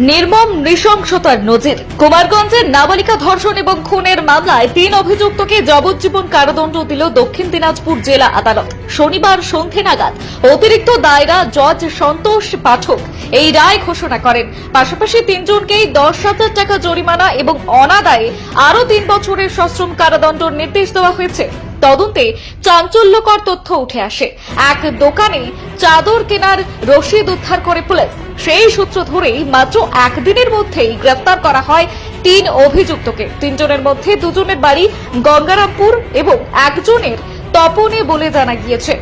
নির্মম নৃশংসতার নজির। কুমারগঞ্জের নাবালিকা ধর্ষণ এবং খুনের মামলায় তিন অভিযুক্তকে যাবজ্জীবন কারাদণ্ড দিল দক্ষিণ দিনাজপুর জেলা আদালত। শনিবার সন্ধে নাগাদ অতিরিক্ত দায়রা জজ সন্তোষ পাঠক এই রায় ঘোষণা করেন। পাশাপাশি তিনজনকেই দশ হাজার টাকা জরিমানা এবং অনাদায়ে আরও তিন বছরের সশ্রম কারাদণ্ড নির্দেশ দেওয়া হয়েছে। তদন্তে চাঞ্চল্যকর তথ্য উঠে আসে। এক দোকানে চাদর কেনার রসিদ উদ্ধার করে পুলিশ। সেই সূত্র ধরেই মাত্র একদিনের মধ্যেই গ্রেফতার করা হয় তিন অভিযুক্তকে। তিনজনের মধ্যে দুজনের বাড়ি গঙ্গারামপুর এবং একজনের তপনে বলে জানা গিয়েছে।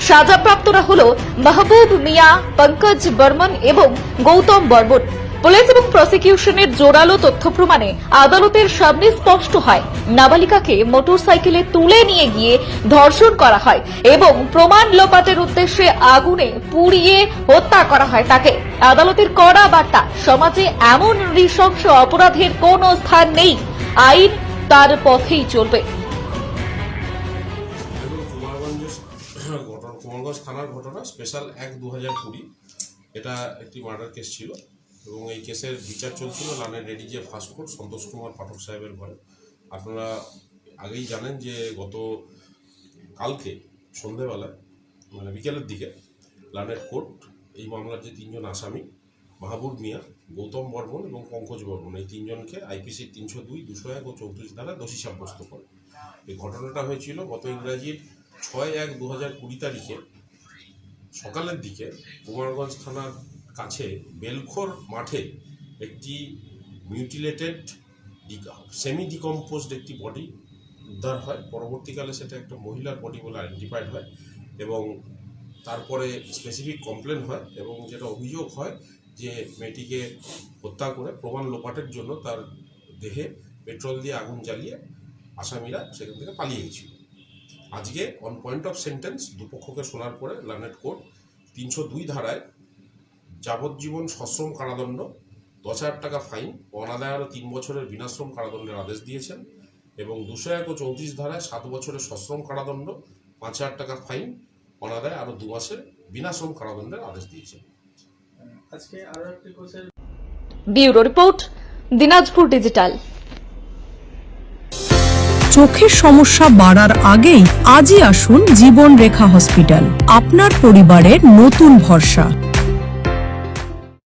সাজাপ্রাপ্তরা হল মাহবুব মিয়া, পঙ্কজ বর্মন এবং গৌতম বর্মন। পুলিশ এবং প্রসিকিউশনের জোরালো তথ্য প্রমাণে আদালতের সামনে স্পষ্ট হয়, নাবালিকাকে মোটরসাইকেলে তুলে নিয়ে গিয়ে ধর্ষণ করা হয় এবং প্রমাণ লোপাটের উদ্দেশ্যে আগুনে পুড়িয়ে হত্যা করা হয় তাকে। আদালতের কড়া বার্তা, সমাজে এমন নৃশংস অপরাধের কোনো স্থান নেই, আইন তার পথেই চলবে। কুমারগঞ্জ থানার ঘটনা স্পেশাল এক দু এটা একটি মার্ডার কেস ছিল। এবং এই কেসের বিচার চলছিল লানের রেডি যে ফাস্ট কোর্ট, সন্তোষ কুমার পাঠক সাহেবের ঘরে। আপনারা আগেই জানেন যে গত কালকে সন্ধেবেলায় মানে বিকেলের দিকে লানের কোর্ট, এই মামলার যে তিনজন আসামি, মাহবুব মিয়া, গৌতম বর্মন এবং পঙ্কজ বর্মন, এই তিনজনকে আইপিসি তিনশো দুই, দুশো এক ও চৌত্রিশ ধারা দোষী সাব্যস্ত করে। এই ঘটনাটা হয়েছিল গত ইংরাজির ছয় এক দু হাজার কুড়ি তারিখে। সকালের দিকে কুমারগঞ্জ থানার কাছে বেলখোর মাঠে একটি মিউটিলেটেড সেমি ডিকম্পোজড একটি বডি উদ্ধার হয়। পরবর্তীকালে সেটা একটা মহিলার বডি বলে আইডেন্টিফাইড হয় এবং তারপরে স্পেসিফিক কমপ্লেন হয় এবং যেটা অভিযোগ হয় যে মেয়েটিকে হত্যা করে প্রমাণ লোপাটের জন্য তার দেহে পেট্রোল দিয়ে আগুন জ্বালিয়ে আসামিরা সেখান থেকে পালিয়ে গেছিল। আজকে অন পয়েন্ট অফ সেন্টেন্স দুপক্ষকে শোনার পরে লানেট কোর্ট তিনশো দুই ধারায় যাবজ্জীবন সশ্রম কারাদণ্ড দশ হাজার টাকা ফাইন অনাদায় আরও তিন বছরের বিনাশ্রম কারাদণ্ডের আদেশ দিয়েছেন এবং দুশো এক ও চৌত্রিশ ধারায় সাত বছরের সশ্রম কারাদণ্ড পাঁচ হাজার টাকা ফাইন অনাদায় আরও দু মাসের বিনাশ্রম কারাদণ্ডের আদেশ দিয়েছেন। আজকে আরও একটি কোর্সের ব্যুরো রিপোর্ট দিনাজপুর ডিজিটাল। চোখের সমস্যা বাড়ার আগেই আজই আসুন জীবন রেখা হসপিটাল। আপনার পরিবারের নতুন ভরসা।